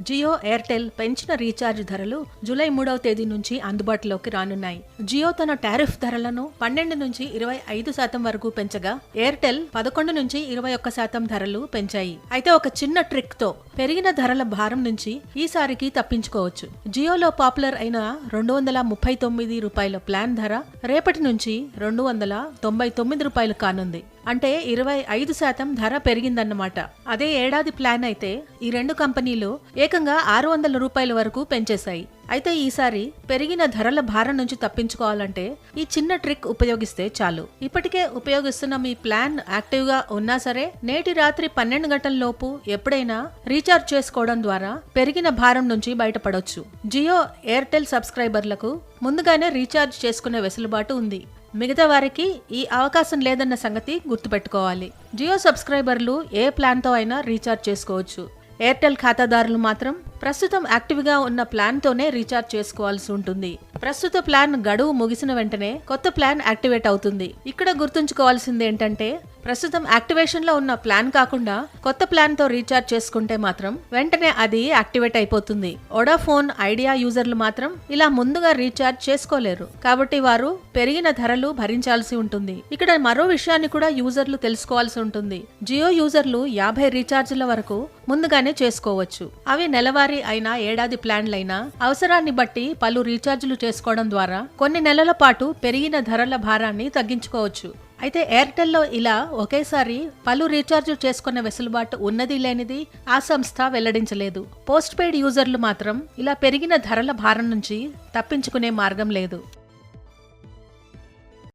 జియో ఎయిర్టెల్ పెంచిన రీఛార్జ్ ధరలు జూలై మూడవ తేదీ నుంచి అందుబాటులోకి రానున్నాయి. జియో తన టారిఫ్ ధరలను పన్నెండు నుంచి ఇరవై ఐదు శాతం వరకు పెంచగా ఎయిర్టెల్ పదకొండు నుంచి ఇరవై ఒక్క శాతం ధరలు పెంచాయి. అయితే ఒక చిన్న ట్రిక్తో పెరిగిన ధరల భారం నుంచి ఈసారికి తప్పించుకోవచ్చు. జియోలో పాపులర్ అయిన రెండు వందల ముప్పై తొమ్మిది రూపాయల ప్లాన్ ధర రేపటి నుంచి రెండు వందల తొంభై తొమ్మిది రూపాయలు కానుంది. అంటే ఇరవై ఐదు శాతం ధర పెరిగిందన్నమాట. అదే ఏడాది ప్లాన్ అయితే ఈ రెండు కంపెనీలు ఏకంగా ఆరు వందల రూపాయల వరకు పెంచేశాయి. అయితే ఈసారి పెరిగిన ధరల భారం నుంచి తప్పించుకోవాలంటే ఈ చిన్న ట్రిక్ ఉపయోగిస్తే చాలు. ఇప్పటికే ఉపయోగిస్తున్న మీ ప్లాన్ యాక్టివ్గా ఉన్నా సరే నేటి రాత్రి పన్నెండు గంటల లోపు ఎప్పుడైనా రీఛార్జ్ చేసుకోవడం ద్వారా పెరిగిన భారం నుంచి బయటపడొచ్చు. జియో ఎయిర్టెల్ సబ్స్క్రైబర్లకు ముందుగానే రీఛార్జ్ చేసుకునే వెసులుబాటు ఉంది. మిగతా వారికి ఈ అవకాశం లేదన్న సంగతి గుర్తుపెట్టుకోవాలి. జియో సబ్స్క్రైబర్లు ఏ ప్లాన్తో అయినా రీఛార్జ్ చేసుకోవచ్చు. ఎయిర్టెల్ ఖాతాదారులు మాత్రం ప్రస్తుతం యాక్టివ్గా ఉన్న ప్లాన్తోనే రీఛార్జ్ చేసుకోవాల్సి ఉంటుంది. ప్రస్తుత ప్లాన్ గడువు ముగిసిన వెంటనే కొత్త ప్లాన్ యాక్టివేట్ అవుతుంది. ఇక్కడ గుర్తుంచుకోవాల్సింది ఏంటంటే ప్రస్తుతం యాక్టివేషన్లో ఉన్న ప్లాన్ కాకుండా కొత్త ప్లాన్తో రీఛార్జ్ చేసుకుంటే మాత్రం వెంటనే అది యాక్టివేట్ అయిపోతుంది. ఒడాఫోన్ ఐడియా యూజర్లు మాత్రం ఇలా ముందుగా రీఛార్జ్ చేసుకోలేరు. కాబట్టి వారు పెరిగిన ధరలు భరించాల్సి ఉంటుంది. ఇక్కడ మరో విషయాన్ని కూడా యూజర్లు తెలుసుకోవాల్సి ఉంటుంది. జియో యూజర్లు యాభై రీఛార్జ్ల వరకు ముందుగానే చేసుకోవచ్చు. అవి నెలవారీ అయినా ఏడాది ప్లాన్లైనా అవసరాన్ని బట్టి పలు రీఛార్జ్లు చేసుకోవడం ద్వారా కొన్ని నెలల పాటు పెరిగిన ధరల భారాన్ని తగ్గించుకోవచ్చు. అయితే ఎయిర్టెల్లో ఇలా ఒకేసారి పలు రీఛార్జ్ చేసుకునే వెసులుబాటు ఉన్నది లేనిది ఆ సంస్థ వెల్లడించలేదు. పోస్ట్ పెయిడ్ యూజర్లు మాత్రం ఇలా పెరిగిన ధరల భారం నుంచి తప్పించుకునే మార్గం లేదు.